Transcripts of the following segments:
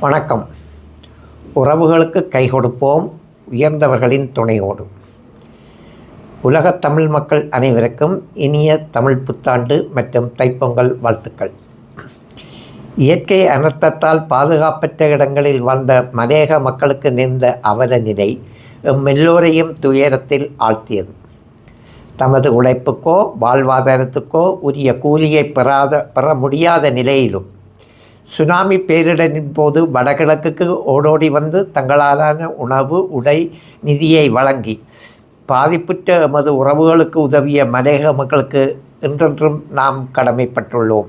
வணக்கம். உறவுகளுக்கு கை கொடுப்போம் உயர்ந்தவர்களின் துணையோடு. உலகத் தமிழ் மக்கள் அனைவருக்கும் இனிய தமிழ் புத்தாண்டு மற்றும் தைப்பொங்கல் வாழ்த்துக்கள். இயற்கை அனர்த்தத்தால் பாதுகாப்பற்ற இடங்களில் வாழ்ந்த மலையக மக்களுக்கு நேர்ந்த அவல நிலை எம் எல்லோரையும் துயரத்தில் ஆழ்த்தியது. தமது உழைப்புக்கோ வாழ்வாதாரத்துக்கோ உரிய கூலியை பெறாத பெற முடியாத நிலையிலும் சுனாமி பேரிடரின் போது வடகிழக்குக்கு ஓடோடி வந்து தங்களாலான உணவு உடை நிதியை வழங்கி பாதிப்புற்ற எமது உறவுகளுக்கு உதவிய மலையக மக்களுக்கு என்றென்றும் நாம் கடமைப்பட்டுள்ளோம்.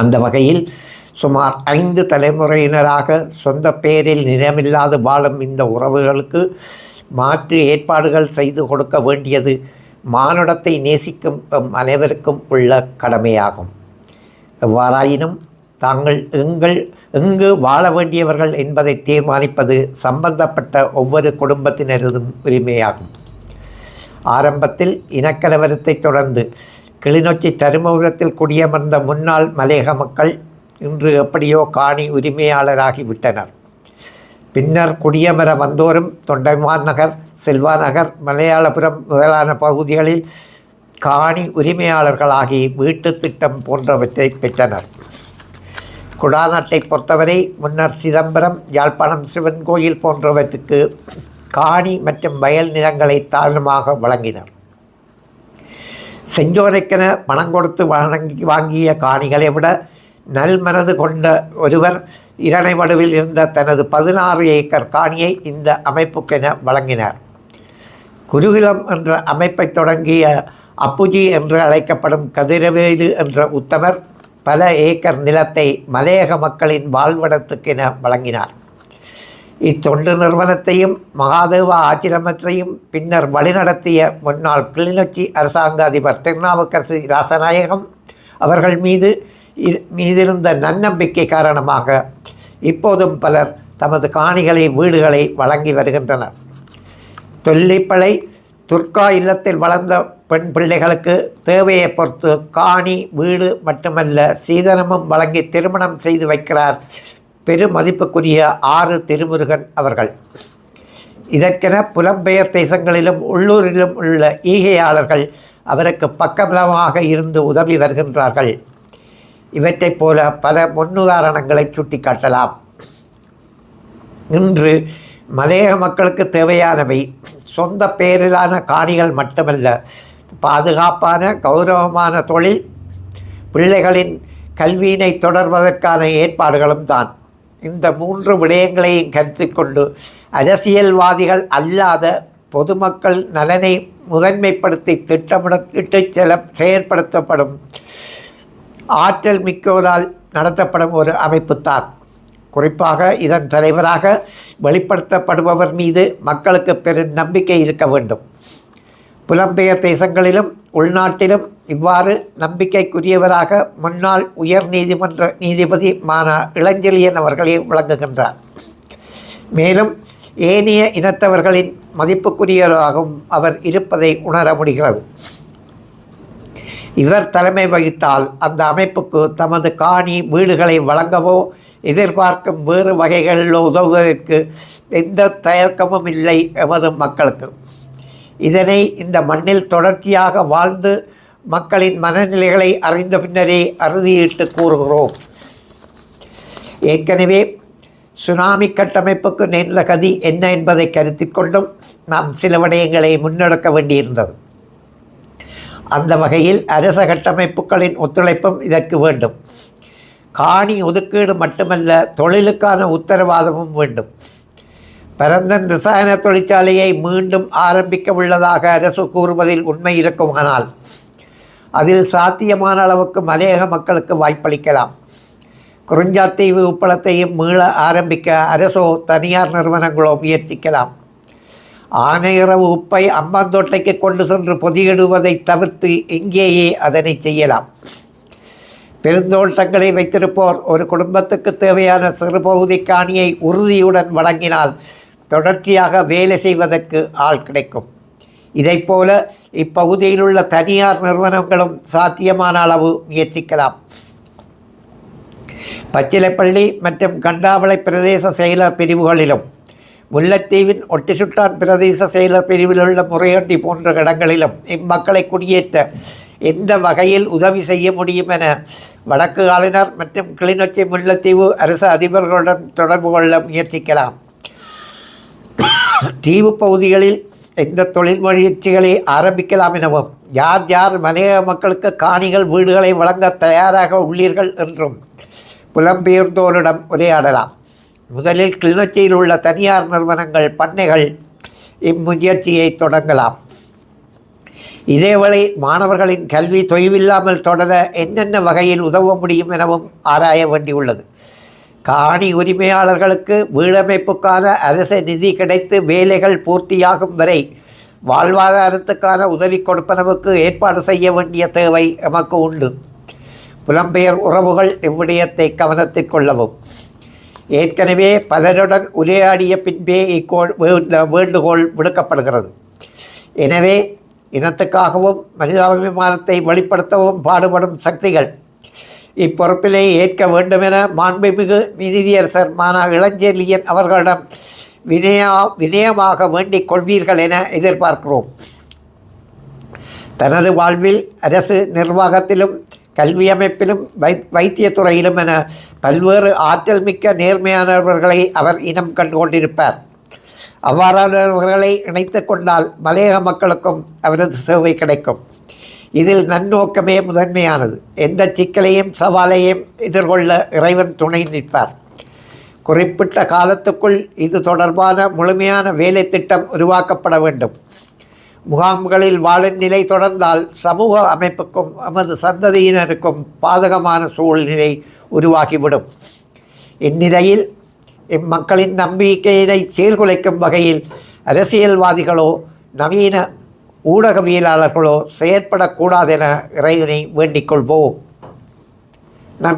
அந்த வகையில் சுமார் ஐந்து தலைமுறையினராக சொந்த பேரில் நிலமில்லாது வாழும் இந்த உறவுகளுக்கு மாற்று ஏற்பாடுகள் செய்து கொடுக்க வேண்டியது மானுடத்தை நேசிக்கும் அனைவருக்கும் உள்ள கடமையாகும். எவ்வாறாயினும் தாங்கள் எங்கள் எங்கு வாழ வேண்டியவர்கள் என்பதை தீர்மானிப்பது சம்பந்தப்பட்ட ஒவ்வொரு குடும்பத்தினரதும் உரிமையாகும். ஆரம்பத்தில் இனக்கலவரத்தை தொடர்ந்து கிளிநொச்சி தருமபுரத்தில் குடியமர்ந்த முன்னாள் மலையக மக்கள் இன்று எப்படியோ காணி உரிமையாளராகி விட்டனர் பின்னர் குடியமர வந்தோரும் தொண்டைமான் நகர் செல்வா நகர் மலையாளபுரம் முதலான பகுதிகளில் காணி உரிமையாளர்களாகி வீட்டு திட்டம் போன்றவற்றை பெற்றனர். குடாநாட்டை பொறுத்தவரை முன்னர் சிதம்பரம் யாழ்ப்பாணம் சிவன் கோயில் போன்றவற்றுக்கு காணி மற்றும் வயல் நிலங்களை தாழமாக வழங்கினர். செஞ்சோரைக்கென பணம் கொடுத்து வழங்கி வாங்கிய காணிகளை விட நல்மனது கொண்ட ஒருவர் இரணைமடுவில் இருந்த தனது பதினாறு ஏக்கர் காணியை இந்த அமைப்புக்கென வழங்கினார். குருகுலம் என்ற அமைப்பை தொடங்கிய அப்புஜி என்று அழைக்கப்படும் கதிரவேலு என்ற உத்தமர் பல ஏக்கர் நிலத்தை மலையக மக்களின் வாழ்விடத்துக்கென வழங்கினார். இத்தொண்டு நிறுவனத்தையும் மகாதேவா ஆச்சிரமத்தையும் பின்னர் வழிநடத்திய முன்னாள் கிளிநொச்சி அரசாங்க அதிபர் திருநாவுக்கரசு ராசநாயகம் அவர்கள் மீது மீதிருந்த நன்னம்பிக்கை காரணமாக இப்போதும் பலர் தமது காணிகளை வீடுகளை வழங்கி வருகின்றனர். தொல்லிப்பளை துர்கா இல்லத்தில் வளர்ந்த பெண் பிள்ளைகளுக்கு தேவையை பொறுத்து காணி வீடு மட்டுமல்ல சீதனமும் வழங்கி திருமணம் செய்து வைக்கிறார் பெருமதிப்புக்குரிய ஆறு திருமுருகன் அவர்கள். இதற்கென புலம்பெயர் தேசங்களிலும் உள்ளூரிலும் உள்ள ஈகையாளர்கள் அவருக்கு பக்கபலமாக இருந்து உதவி வருகின்றார்கள். இவற்றைப் போல பல முன்னுதாரணங்களை சுட்டிக்காட்டலாம். இன்று மலையக மக்களுக்கு தேவையானவை சொந்த பேரிலான காணிகள் மட்டுமல்ல பாதுகாப்பான கௌரவமான தொழில் பிள்ளைகளின் கல்வியினை தொடர்வதற்கான ஏற்பாடுகளும் தான். இந்த மூன்று விடயங்களையும் கருத்தில் கொண்டு அரசியல்வாதிகள் அல்லாத பொதுமக்கள் நலனை முதன்மைப்படுத்தி திட்டமிட்டு செல செயற்படுத்தப்படும் ஆற்றல் மிக்கோரால் நடத்தப்படும் ஒரு அமைப்புத்தான். குறிப்பாக இதன் தலைவராக வெளிப்படுத்தப்படுபவர் மீது மக்களுக்கு பெரும் நம்பிக்கை இருக்க வேண்டும். புலம்பெயர் தேசங்களிலும் உள்நாட்டிலும் இவ்வாறு நம்பிக்கைக்குரியவராக முன்னாள் உயர் நீதிமன்ற நீதிபதி மானா இளஞ்செழியன் அவர்களே விளங்குகின்றார் மேலும் ஏனைய இனத்தவர்களின் மதிப்புக்குரியவராகவும் அவர் இருப்பதை உணர முடிகிறது. இவர் தலைமை வகித்தால் அந்த அமைப்புக்கு தமது காணி வீடுகளை வழங்கவோ எதிர்பார்க்கும் வேறு வகைகளிலோ உதவுவதற்கு எந்த தயக்கமும் இல்லை எமது மக்களுக்கு. இதனை இந்த மண்ணில் தொடர்ச்சியாக வாழ்ந்து மக்களின் மனநிலைகளை அறிந்த பின்னரே அறுதியிட்டு கூறுகிறோம். ஏற்கனவே சுனாமி கட்டமைப்புக்கு நேர்ந்த கதி என்ன என்பதை கருத்தில் கொண்டும் நாம் சில விடயங்களை முன்னெடுக்க வேண்டியிருந்தது. அந்த வகையில் அரச கட்டமைப்புகளின் ஒத்துழைப்பும் இதற்கு வேண்டும். காணி ஒதுக்கீடு மட்டுமல்ல தொழிலுக்கான உத்தரவாதமும் வேண்டும். பரந்தன் ரசாயன தொழிற்சாலையை மீண்டும் ஆரம்பிக்க உள்ளதாக அரசு கூறுவதில் உண்மை இருக்குமானால் அதில் சாத்தியமான அளவுக்கு மலையக மக்களுக்கு வாய்ப்பளிக்கலாம். குறிஞ்சாத்தீவு உப்பளத்தையும் மீள ஆரம்பிக்க அரசோ தனியார் நிறுவனங்களோ முயற்சிக்கலாம். ஆனையரவு உப்பை அம்பாந்தோட்டைக்கு கொண்டு சென்று பொதியிடுவதை தவிர்த்து இங்கேயே அதனை செய்யலாம். பெருந்தோட்டங்களை வைத்திருப்போர் ஒரு குடும்பத்துக்கு தேவையான சிறுபகுதி காணியை உறுதியுடன் வழங்கினால் தொடர்ச்சியாக வேலை செய்வதற்கு ஆள் கிடைக்கும். இதைப்போல இப்பகுதியில் உள்ள தனியார் நிறுவனங்களும் சாத்தியமான அளவு முயற்சிக்கலாம். பச்சிலைப்பள்ளி மற்றும் கண்டாவளை பிரதேச செயலர் பிரிவுகளிலும் முல்லைத்தீவின் ஒட்டிசுட்டான் பிரதேச செயலர் பிரிவில் உள்ள முறையண்டி போன்ற இடங்களிலும் இம்மக்களை குடியேற்ற எந்த வகையில் உதவி செய்ய முடியும் என வடக்கு ஆளுநர் மற்றும் கிளிநொச்சி முல்லைத்தீவு அரசு அதிபர்களுடன் தொடர்பு கொள்ள முயற்சிக்கலாம். தீவு பகுதிகளில் எந்த தொழில் முயற்சிகளை ஆரம்பிக்கலாம் எனவும் யார் யார் மலையக மக்களுக்கு காணிகள் வீடுகளை வழங்க தயாராக உள்ளீர்கள் என்றும் புலம்பெயர்ந்தோரிடம் உரையாடலாம். முதலில் கிளிநொச்சியில் உள்ள தனியார் நிறுவனங்கள் பண்ணைகள் இம்முயற்சியை தொடங்கலாம். இதேவேளை மாணவர்களின் கல்வி தொய்வில்லாமல் தொடர என்னென்ன வகையில் உதவ முடியும் எனவும் ஆராய வேண்டியுள்ளது. காணி உரிமையாளர்களுக்கு வீடமைப்புக்கான அரச நிதி கிடைத்து வேலைகள் பூர்த்தியாகும் வரை வாழ்வாதாரத்துக்கான உதவி கொடுப்பனவுக்கு ஏற்பாடு செய்ய வேண்டிய தேவை எமக்கு உண்டு. புலம்பெயர் உறவுகள் இவ்விடயத்தை கவனத்தில் கொள்ளவும். ஏற்கனவே பலருடன் உரையாடிய பின்பே இக்கோள் வேண்டுகோள் விடுக்கப்படுகிறது. எனவே இனத்துக்காகவும் மனிதாபிமானத்தை வெளிப்படுத்தவும் பாடுபடும் சக்திகள் இப்பொறுப்பிலே ஏற்க வேண்டுமென மாண்புமிகு நீதியரசர் மானா இளஞ்செழியன் அவர்களிடம் வினயா வினயமாக வேண்டிக் கொள்வீர்கள் என எதிர்பார்க்கிறோம். தனது வாழ்வில் அரசு நிர்வாகத்திலும் கல்வி அமைப்பிலும் வை வைத்தியத்துறையிலும் என பல்வேறு ஆற்றல் மிக்க நேர்மையானவர்களை அவர் இனம் கண்டு கொண்டிருப்பார் அவ்வாறானவர்களை இணைத்து கொண்டால் மலையக மக்களுக்கும் அவரது சேவை கிடைக்கும். இதில் நன்னோக்கமே முதன்மையானது. எந்த சிக்கலையும் சவாலையும் எதிர்கொள்ள இறைவன் துணை நிற்பார். குறிப்பிட்ட காலத்துக்குள் இது தொடர்பான முழுமையான வேலை திட்டம் உருவாக்கப்பட வேண்டும். முகாம்களில் வாழும் நிலை தொடர்ந்தால் சமூக அமைப்புக்கும் நமது சந்ததியினருக்கும் பாதகமான சூழ்நிலை உருவாகிவிடும். இந்நிலையில் இம்மக்களின் நம்பிக்கையினை சீர்குலைக்கும் வகையில் அரசியல்வாதிகளோ நவீன ஊடகவியலாளர்களோ செயற்படக்கூடாதென இறைவனை வேண்டிக் கொள்வோம். நன்றி